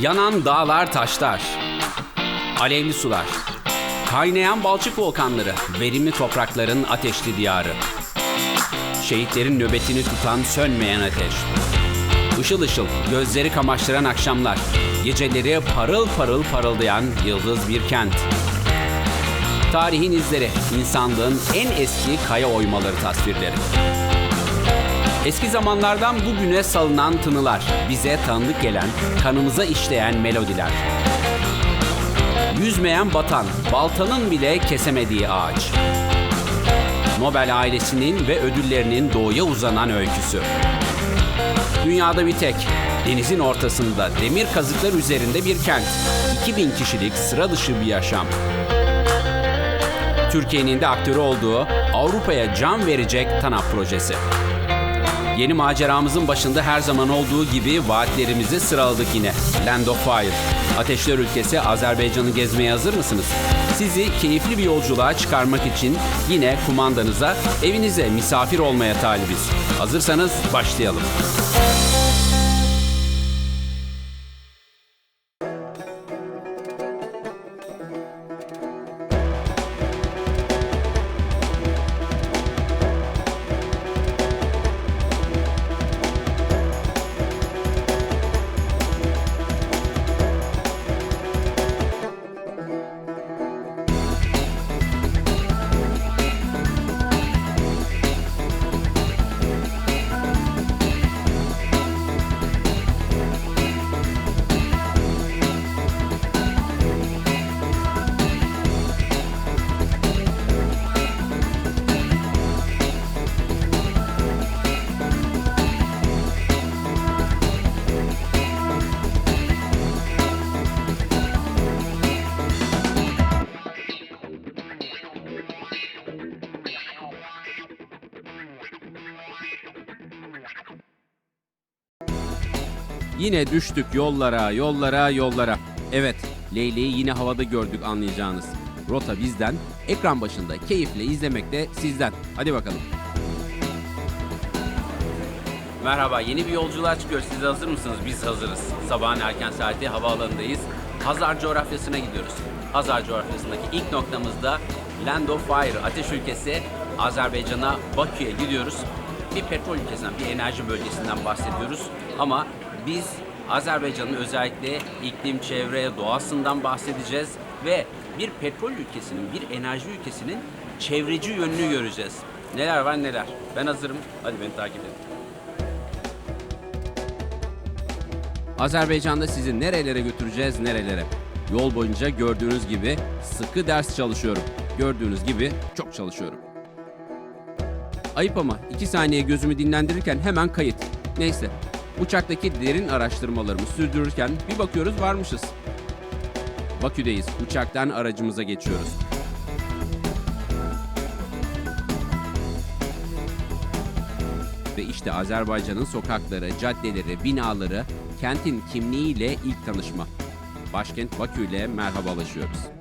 Yanan dağlar taşlar. Alevli sular. Kaynayan balçık volkanları. Verimli toprakların ateşli diyarı. Şehitlerin nöbetini tutan sönmeyen ateş. Işıl ışıl, gözleri kamaştıran akşamlar. Geceleri parıl parıl parıldayan yıldız bir kent. Tarihin izleri, insanlığın en eski kaya oymaları tasvirleri. Eski zamanlardan bugüne salınan tınılar, bize tanıdık gelen, kanımıza işleyen melodiler. Yüzmeyen batan, baltanın bile kesemediği ağaç. Nobel ailesinin ve ödüllerinin doğuya uzanan öyküsü. Dünyada bir tek, denizin ortasında demir kazıklar üzerinde bir kent. 2000 kişilik sıra dışı bir yaşam. Türkiye'nin de aktörü olduğu Avrupa'ya can verecek TANAP projesi. Yeni maceramızın başında her zaman olduğu gibi vaatlerimizi sıraladık yine. Land of Fire. Ateşler ülkesi Azerbaycan'ı gezmeye hazır mısınız? Sizi keyifli bir yolculuğa çıkarmak için yine kumandanıza, evinize misafir olmaya talibiz. Hazırsanız başlayalım. Yine düştük yollara, yollara, yollara. Evet, Leyle'yi yine havada gördük anlayacağınız. Rota bizden, ekran başında keyifle izlemek de sizden. Hadi bakalım. Merhaba, yeni bir yolculuğa çıkıyoruz. Siz hazır mısınız? Biz hazırız. Sabahın erken saati havaalanındayız. Hazar coğrafyasına gidiyoruz. Hazar coğrafyasındaki ilk noktamızda Land of Fire, ateş ülkesi Azerbaycan'a, Bakü'ye gidiyoruz. Bir petrol ülkesinden, bir enerji bölgesinden bahsediyoruz. Ama biz Azerbaycan'ın özellikle iklim, çevre, doğasından bahsedeceğiz ve bir petrol ülkesinin, bir enerji ülkesinin çevreci yönünü göreceğiz. Neler var neler. Ben hazırım. Hadi beni takip edin. Azerbaycan'da sizi nerelere götüreceğiz, nerelere? Yol boyunca gördüğünüz gibi sıkı ders çalışıyorum. Gördüğünüz gibi çok çalışıyorum. Ayıp ama iki saniye gözümü dinlendirirken hemen kayıt. Neyse, uçaktaki derin araştırmalarımı sürdürürken bir bakıyoruz varmışız. Bakü'deyiz. Uçaktan aracımıza geçiyoruz. Ve işte Azerbaycan'ın sokakları, caddeleri, binaları, kentin kimliğiyle ilk tanışma. Başkent Bakü ile merhabalaşıyoruz.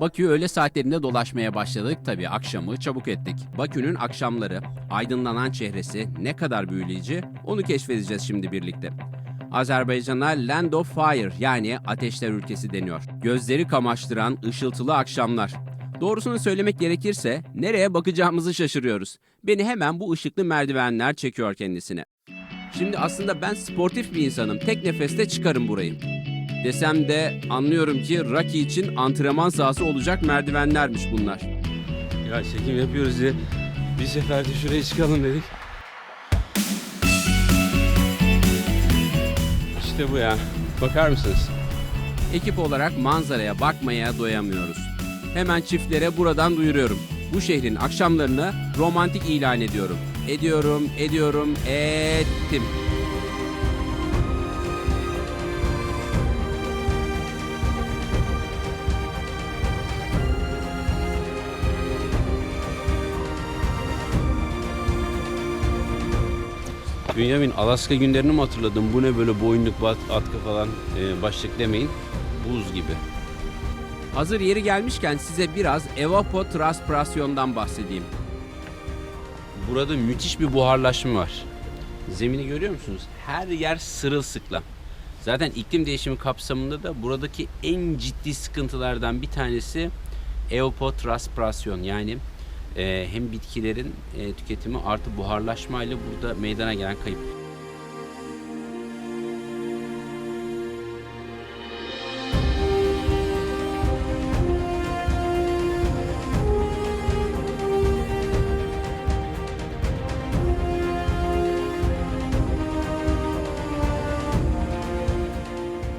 Bakü öğle saatlerinde dolaşmaya başladık. Tabii akşamı çabuk ettik. Bakü'nün akşamları, aydınlanan çehresi ne kadar büyüleyici onu keşfedeceğiz şimdi birlikte. Azerbaycan'a Land of Fire yani ateşler ülkesi deniyor. Gözleri kamaştıran ışıltılı akşamlar. Doğrusunu söylemek gerekirse nereye bakacağımızı şaşırıyoruz. Beni hemen bu ışıklı merdivenler çekiyor kendisine. Şimdi aslında ben sportif bir insanım. Tek nefeste çıkarım burayı. Desem de anlıyorum ki Rocky için antrenman sahası olacak merdivenlermiş bunlar. Ya çekim yapıyoruz diye bir seferde şuraya çıkalım dedik. İşte bu ya. Bakar mısınız? Ekip olarak manzaraya bakmaya doyamıyoruz. Hemen çiftlere buradan duyuruyorum. Bu şehrin akşamlarını romantik ilan ediyorum. Ediyorum, ediyorum, ettim. Bünyamin Alaska günlerini mi hatırladım? Bu ne böyle boyunluk, atkı falan e, başlık demeyin. Buz gibi. Hazır yeri gelmişken size biraz evapotranspirasyondan bahsedeyim. Burada müthiş bir buharlaşma var. Zemini görüyor musunuz? Her yer sırılsıklam. Zaten iklim değişimi kapsamında da buradaki en ciddi sıkıntılardan bir tanesi evapotranspirasyon yani e, hem bitkilerin e, tüketimi artı buharlaşmayla burada meydana gelen kayıp.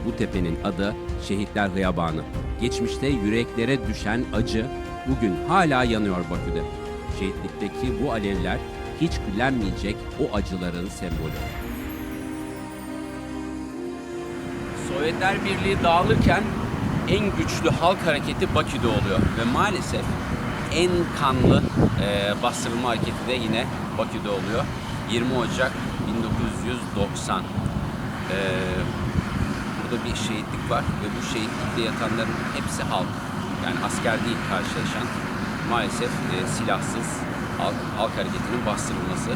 Bu tepenin adı Şehitler Hıyabanı. Geçmişte yüreklere düşen acı bugün hala yanıyor Bakü'de. Şehitlikteki bu alevler hiç küllenmeyecek o acıların sembolü. Sovyetler Birliği dağılırken en güçlü halk hareketi Bakü'de oluyor ve maalesef en kanlı e, bastırılma hareketi de yine Bakü'de oluyor. 20 Ocak 1990. E, burada bir şehitlik var ve bu şehitlikte yatanların hepsi halk. Yani asker değil karşılaşan. Maalesef e, silahsız halk, halk hareketinin bastırılması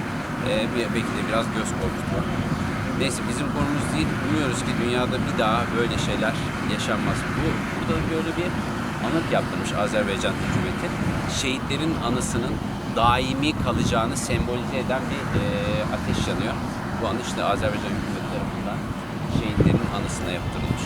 e, belki de biraz göz korkutuyor. Neyse bizim konumuz değil. Umuyoruz ki dünyada bir daha böyle şeyler yaşanmaz. Bu burada böyle bir anıt yaptırmış Azerbaycan hükümeti. Şehitlerin anısının daimi kalacağını sembolize eden bir e, ateş yanıyor. Bu anı işte Azerbaycan hükümeti tarafından şehitlerin anısına yaptırılmış.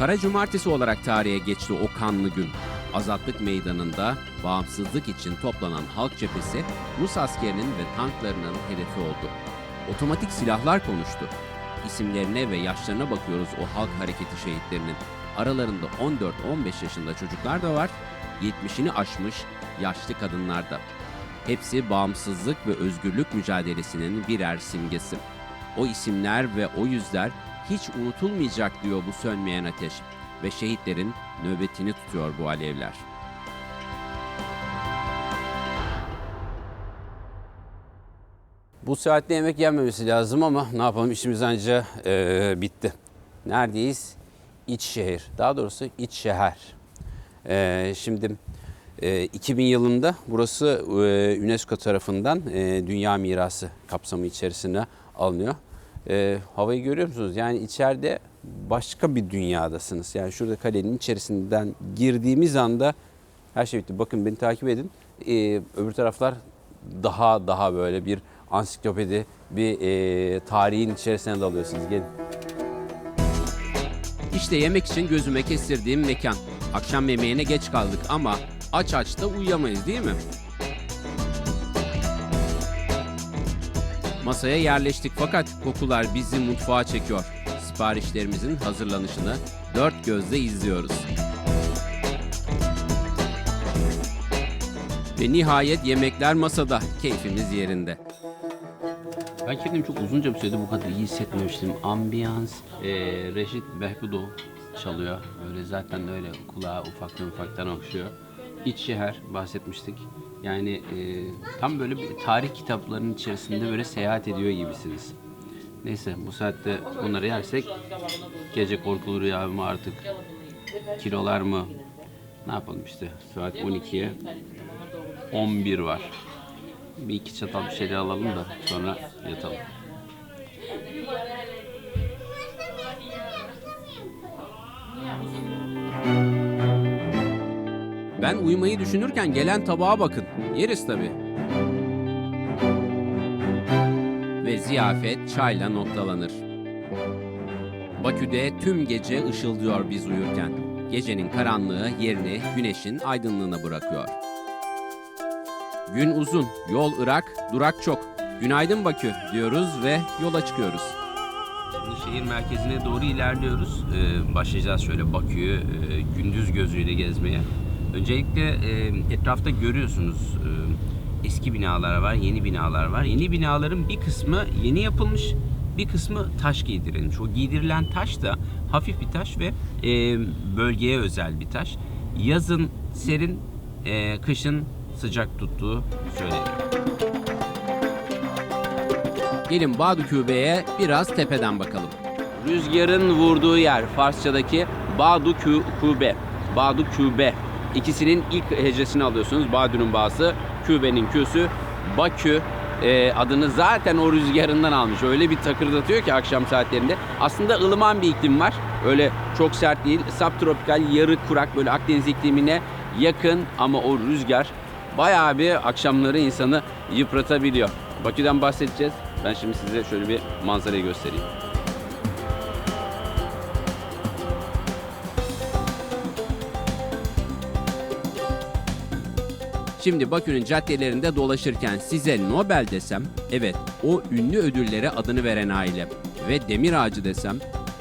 Kara Cumartesi olarak tarihe geçti o kanlı gün. Azatlık Meydanı'nda bağımsızlık için toplanan halk cephesi Rus askerinin ve tanklarının hedefi oldu. Otomatik silahlar konuştu. İsimlerine ve yaşlarına bakıyoruz o halk hareketi şehitlerinin. Aralarında 14-15 yaşında çocuklar da var, 70'ini aşmış yaşlı kadınlar da. Hepsi bağımsızlık ve özgürlük mücadelesinin birer simgesi. O isimler ve o yüzler hiç unutulmayacak diyor bu sönmeyen ateş ve şehitlerin nöbetini tutuyor bu alevler. Bu saatte yemek yenmemesi lazım ama ne yapalım işimiz anca e, bitti. Neredeyiz? İç şehir. Daha doğrusu iç şehir. E, şimdi e, 2000 yılında burası e, UNESCO tarafından e, Dünya Mirası kapsamı içerisine alınıyor. E, havayı görüyor musunuz? Yani içeride başka bir dünyadasınız. Yani şurada kalenin içerisinden girdiğimiz anda her şey bitti. Bakın beni takip edin. E, öbür taraflar daha daha böyle bir ansiklopedi, bir e, tarihin içerisine dalıyorsunuz. Gelin. İşte yemek için gözüme kestirdiğim mekan. Akşam yemeğine geç kaldık ama aç aç da uyuyamayız değil mi? Masaya yerleştik fakat kokular bizi mutfağa çekiyor. Siparişlerimizin hazırlanışını dört gözle izliyoruz. Ve nihayet yemekler masada, keyfimiz yerinde. Ben kendimi çok uzunca bir süredir bu kadar iyi hissetmemiştim. Ambiyans, e, Reşit Behbudov çalıyor. Böyle zaten öyle kulağa ufaktan ufaktan okşuyor. İç şehir bahsetmiştik. Yani e, tam böyle bir tarih kitaplarının içerisinde böyle seyahat ediyor gibisiniz. Neyse bu saatte bunları yersek gece korkulu rüya mı artık kilolar mı ne yapalım işte saat 12'ye 11 var. Bir iki çatal bir şeyler alalım da sonra yatalım. Ben uyumayı düşünürken gelen tabağa bakın. Yeriz tabii. Ve ziyafet çayla noktalanır. Bakü'de tüm gece ışıldıyor biz uyurken. Gecenin karanlığı yerini güneşin aydınlığına bırakıyor. Gün uzun, yol ırak, durak çok. Günaydın Bakü diyoruz ve yola çıkıyoruz. Şimdi şehir merkezine doğru ilerliyoruz. Ee, başlayacağız şöyle Bakü'yü e, gündüz gözüyle gezmeye. Öncelikle e, etrafta görüyorsunuz e, eski binalar var, yeni binalar var. Yeni binaların bir kısmı yeni yapılmış, bir kısmı taş giydirilmiş. O giydirilen taş da hafif bir taş ve e, bölgeye özel bir taş. Yazın serin, e, kışın sıcak tuttuğu söyleniyor. Gelin Badukübe'ye biraz tepeden bakalım. Rüzgarın vurduğu yer Farsçadaki Badu Kü- Kube. Badu Kübe. İkisinin ilk hecesini alıyorsunuz. Badü'nün Ba'sı, Kübe'nin Kü'sü. Bakü e, adını zaten o rüzgarından almış. Öyle bir takırdatıyor ki akşam saatlerinde. Aslında ılıman bir iklim var. Öyle çok sert değil. Subtropikal, yarı kurak böyle Akdeniz iklimine yakın ama o rüzgar bayağı bir akşamları insanı yıpratabiliyor. Bakü'den bahsedeceğiz. Ben şimdi size şöyle bir manzarayı göstereyim. Şimdi Bakü'nün caddelerinde dolaşırken size Nobel desem, evet o ünlü ödüllere adını veren aile ve Demir Ağacı desem,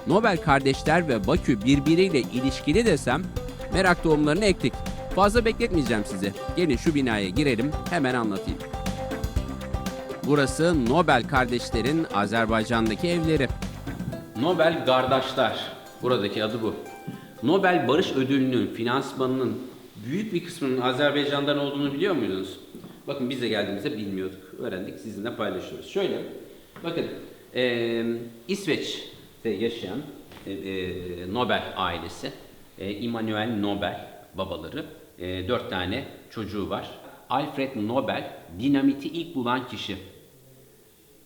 Nobel kardeşler ve Bakü birbiriyle ilişkili desem, merak tohumlarını ektik. Fazla bekletmeyeceğim sizi. Gelin şu binaya girelim, hemen anlatayım. Burası Nobel kardeşlerin Azerbaycan'daki evleri. Nobel Kardeşler. Buradaki adı bu. Nobel Barış Ödülü'nün finansmanının büyük bir kısmının Azerbaycan'dan olduğunu biliyor muydunuz? Bakın biz de geldiğimizde bilmiyorduk. Öğrendik, sizinle paylaşıyoruz. Şöyle, bakın eee İsveç'te yaşayan e, e, Nobel ailesi, e, Immanuel Nobel babaları, e, dört tane çocuğu var. Alfred Nobel dinamiti ilk bulan kişi.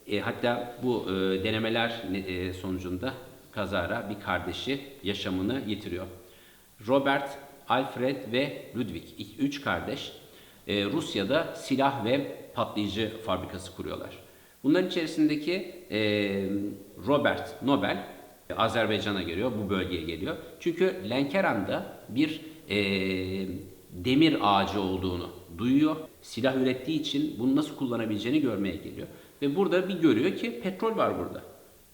E, hatta bu e, denemeler ne- e, sonucunda kazara bir kardeşi yaşamını yitiriyor. Robert, Alfred ve Ludwig, üç kardeş e, Rusya'da silah ve patlayıcı fabrikası kuruyorlar. Bunların içerisindeki e, Robert Nobel e, Azerbaycan'a geliyor, bu bölgeye geliyor. Çünkü Lenkeran'da bir e, demir ağacı olduğunu duyuyor. Silah ürettiği için bunu nasıl kullanabileceğini görmeye geliyor. Ve burada bir görüyor ki petrol var burada.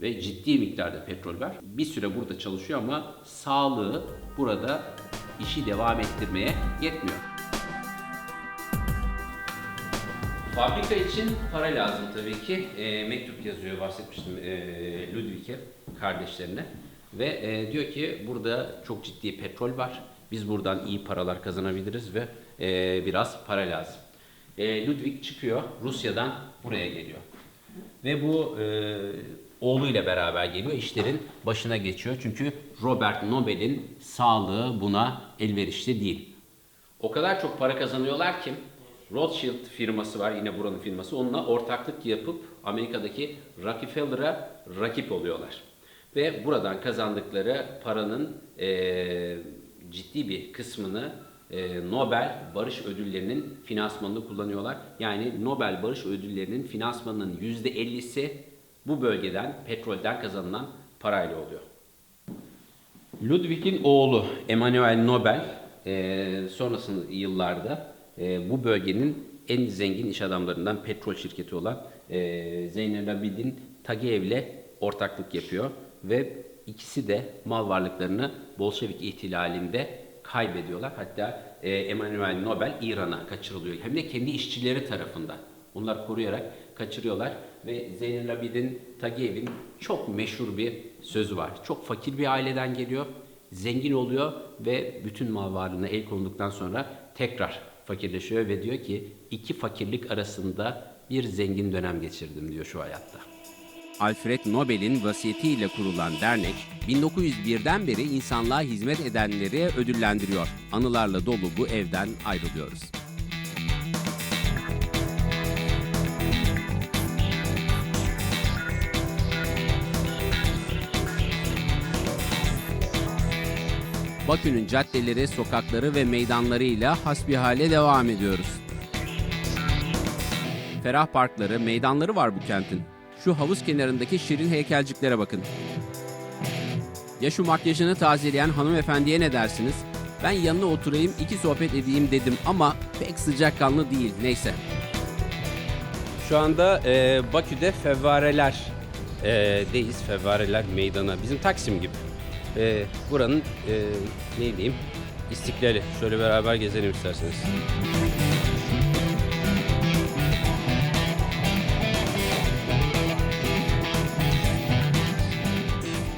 Ve ciddi miktarda petrol var. Bir süre burada çalışıyor ama sağlığı burada işi devam ettirmeye yetmiyor. Fabrika için para lazım tabii ki. E, mektup yazıyor bahsetmiştim e, Ludwig'e, kardeşlerine. Ve e, diyor ki burada çok ciddi petrol var. Biz buradan iyi paralar kazanabiliriz ve e, biraz para lazım. E, Ludwig çıkıyor, Rusya'dan buraya geliyor. Ve bu e, oğluyla beraber geliyor, işlerin başına geçiyor. Çünkü Robert Nobel'in sağlığı buna elverişli değil. O kadar çok para kazanıyorlar ki Rothschild firması var yine buranın firması. Onunla ortaklık yapıp Amerika'daki Rockefeller'a rakip oluyorlar. Ve buradan kazandıkları paranın eee, ciddi bir kısmını eee, Nobel Barış Ödülleri'nin finansmanında kullanıyorlar. Yani Nobel Barış Ödülleri'nin finansmanının %50'si bu bölgeden, petrolden kazanılan parayla oluyor. Ludwig'in oğlu Emanuel Nobel e, sonrasında yıllarda e, bu bölgenin en zengin iş adamlarından petrol şirketi olan e, Zeynel Abidin Tagiyev'le ortaklık yapıyor ve ikisi de mal varlıklarını Bolşevik ihtilalinde kaybediyorlar. Hatta e, Emanuel Nobel İran'a kaçırılıyor. Hem de kendi işçileri tarafından. Onlar koruyarak kaçırıyorlar ve Zeynel Abidin Tagiyev'in çok meşhur bir sözü var. Çok fakir bir aileden geliyor, zengin oluyor ve bütün mal varlığına el konulduktan sonra tekrar fakirleşiyor ve diyor ki iki fakirlik arasında bir zengin dönem geçirdim diyor şu hayatta. Alfred Nobel'in vasiyetiyle kurulan dernek 1901'den beri insanlığa hizmet edenleri ödüllendiriyor. Anılarla dolu bu evden ayrılıyoruz. Bakü'nün caddeleri, sokakları ve meydanlarıyla hasbihale devam ediyoruz. Ferah parkları, meydanları var bu kentin. Şu havuz kenarındaki şirin heykelciklere bakın. Ya şu makyajını tazeleyen hanımefendiye ne dersiniz? Ben yanına oturayım, iki sohbet edeyim dedim ama pek sıcakkanlı değil. Neyse. Şu anda e, Bakü'de Fevvareler e, deyiz. Fevvareler Meydanı. Bizim Taksim gibi. E, buranın e, ne diyeyim istiklali. Şöyle beraber gezelim isterseniz.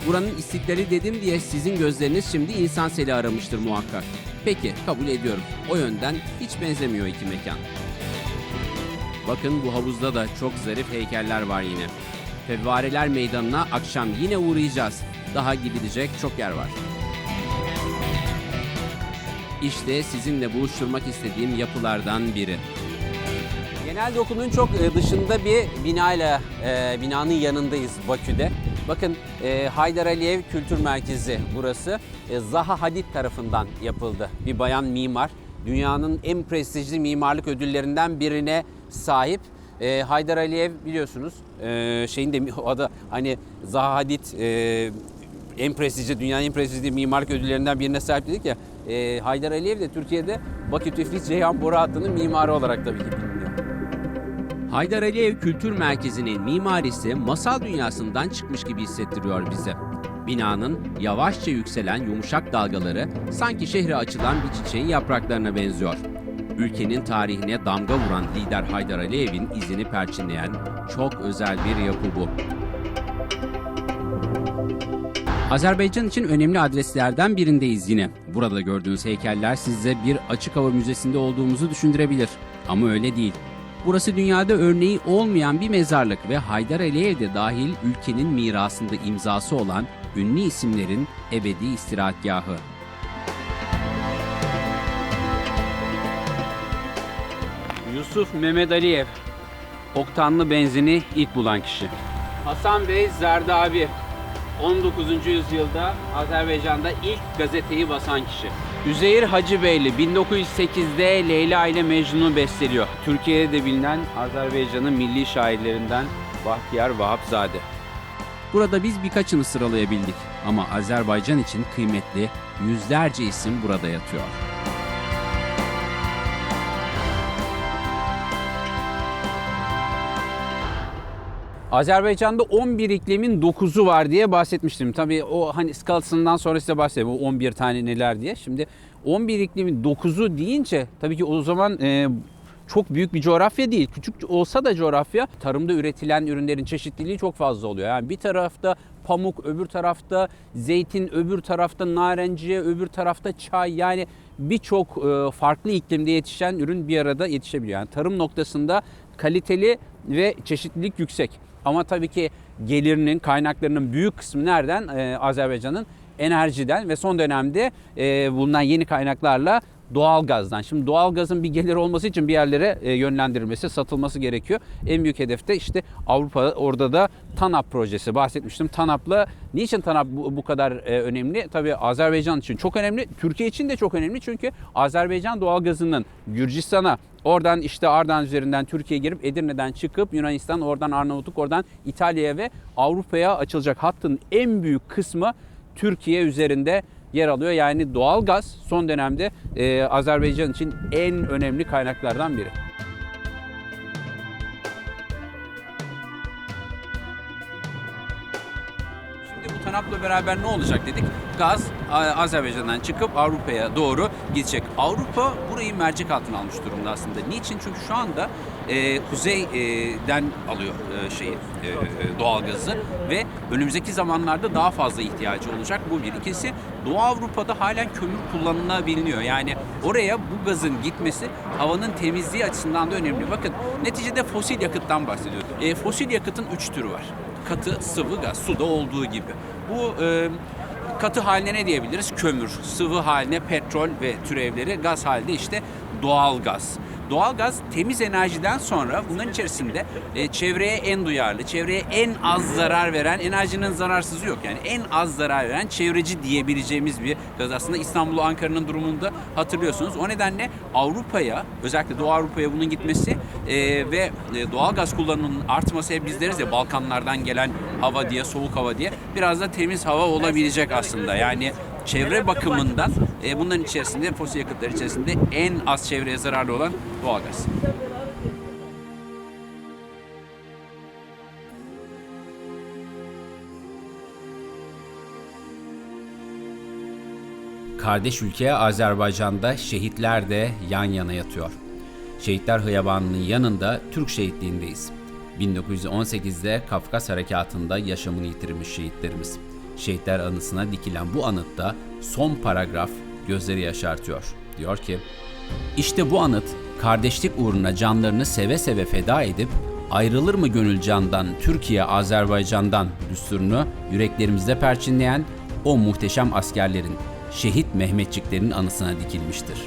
Buranın istiklali dedim diye sizin gözleriniz şimdi insan seli aramıştır muhakkak. Peki kabul ediyorum. O yönden hiç benzemiyor iki mekan. Bakın bu havuzda da çok zarif heykeller var yine. Fevvareler Meydanı'na akşam yine uğrayacağız. Daha gidilecek çok yer var. İşte sizinle buluşturmak istediğim yapılardan biri. Genel dokunun çok e, dışında bir binayla, e, binanın yanındayız Bakü'de. Bakın e, Haydar Aliyev Kültür Merkezi burası. Zaha Hadid tarafından yapıldı. Bir bayan mimar. Dünyanın en prestijli mimarlık ödüllerinden birine sahip. Haydar Aliyev biliyorsunuz şeyin de o da hani Zaha Hadid en prestijli, dünyanın en prestijli mimarlık ödüllerinden birine sahip dedik ya. E, Haydar Aliyev de Türkiye'de Bakü Tiflis Ceyhan Boru Hattı'nın mimarı olarak tabii ki biliniyor. Haydar Aliyev Kültür Merkezi'nin mimarisi masal dünyasından çıkmış gibi hissettiriyor bize. Binanın yavaşça yükselen yumuşak dalgaları sanki şehre açılan bir çiçeğin yapraklarına benziyor. Ülkenin tarihine damga vuran lider Haydar Aliyev'in izini perçinleyen çok özel bir yapı bu. Azerbaycan için önemli adreslerden birindeyiz yine. Burada gördüğünüz heykeller size bir açık hava müzesinde olduğumuzu düşündürebilir. Ama öyle değil. Burası dünyada örneği olmayan bir mezarlık ve Haydar Aliyev de dahil ülkenin mirasında imzası olan ünlü isimlerin ebedi istirahatgahı. Yusuf Mehmet Aliyev, oktanlı benzini ilk bulan kişi. Hasan Bey Zerdabi, 19. yüzyılda Azerbaycan'da ilk gazeteyi basan kişi. Üzeyir Hacıbeyli 1908'de Leyla ile Mecnun'u besteliyor. Türkiye'de de bilinen Azerbaycan'ın milli şairlerinden Bahtiyar Vahapzade. Burada biz birkaçını sıralayabildik ama Azerbaycan için kıymetli yüzlerce isim burada yatıyor. Azerbaycan'da 11 iklimin 9'u var diye bahsetmiştim. Tabii o hani skalasından sonra size bahsedeyim. O 11 tane neler diye. Şimdi 11 iklimin 9'u deyince tabii ki o zaman e, çok büyük bir coğrafya değil. Küçük olsa da coğrafya tarımda üretilen ürünlerin çeşitliliği çok fazla oluyor. Yani bir tarafta pamuk, öbür tarafta zeytin, öbür tarafta narenciye, öbür tarafta çay. Yani birçok e, farklı iklimde yetişen ürün bir arada yetişebiliyor. Yani tarım noktasında kaliteli ve çeşitlilik yüksek. Ama tabii ki gelirinin, kaynaklarının büyük kısmı nereden? Ee, Azerbaycan'ın enerjiden ve son dönemde e, bulunan yeni kaynaklarla doğal gazdan. Şimdi doğal gazın bir gelir olması için bir yerlere e, yönlendirilmesi, satılması gerekiyor. En büyük hedef de işte Avrupa orada da TANAP projesi bahsetmiştim. TANAP'la niçin TANAP bu, kadar e, önemli? Tabii Azerbaycan için çok önemli. Türkiye için de çok önemli çünkü Azerbaycan doğal gazının Gürcistan'a Oradan işte Ardahan üzerinden Türkiye'ye girip Edirne'den çıkıp Yunanistan, oradan Arnavutluk, oradan İtalya'ya ve Avrupa'ya açılacak hattın en büyük kısmı Türkiye üzerinde yer alıyor. Yani doğal gaz son dönemde e, Azerbaycan için en önemli kaynaklardan biri. TANAP'la beraber ne olacak dedik? Gaz Azerbaycan'dan çıkıp Avrupa'ya doğru gidecek. Avrupa burayı mercek altına almış durumda aslında. Niçin? Çünkü şu anda e, kuzeyden alıyor e, şeyi e, doğalgazı ve önümüzdeki zamanlarda daha fazla ihtiyacı olacak. Bu bir. İkincisi Doğu Avrupa'da halen kömür kullanılabiliyor. Yani oraya bu gazın gitmesi havanın temizliği açısından da önemli. Bakın neticede fosil yakıttan bahsediyoruz. E, fosil yakıtın üç türü var katı sıvı gaz suda olduğu gibi. Bu e, katı haline ne diyebiliriz? Kömür, sıvı haline petrol ve türevleri, gaz halde işte doğal gaz. Doğal gaz temiz enerjiden sonra bunların içerisinde e, çevreye en duyarlı, çevreye en az zarar veren, enerjinin zararsızı yok. Yani en az zarar veren çevreci diyebileceğimiz bir gaz. Aslında İstanbul'u Ankara'nın durumunda hatırlıyorsunuz. O nedenle Avrupa'ya, özellikle Doğu Avrupa'ya bunun gitmesi e, ve e, doğal gaz kullanımının artması hep biz deriz ya Balkanlardan gelen hava diye, soğuk hava diye biraz da temiz hava olabilecek aslında. Yani çevre bakımından e, bunların içerisinde fosil yakıtlar içerisinde en az çevreye zararlı olan doğalgaz. Kardeş ülke Azerbaycan'da şehitler de yan yana yatıyor. Şehitler Hıyabanı'nın yanında Türk şehitliğindeyiz. 1918'de Kafkas Harekatı'nda yaşamını yitirmiş şehitlerimiz. Şehitler anısına dikilen bu anıtta son paragraf gözleri yaşartıyor. Diyor ki, İşte bu anıt kardeşlik uğruna canlarını seve seve feda edip ayrılır mı gönül candan Türkiye Azerbaycan'dan düsturunu yüreklerimizde perçinleyen o muhteşem askerlerin şehit Mehmetçiklerin anısına dikilmiştir.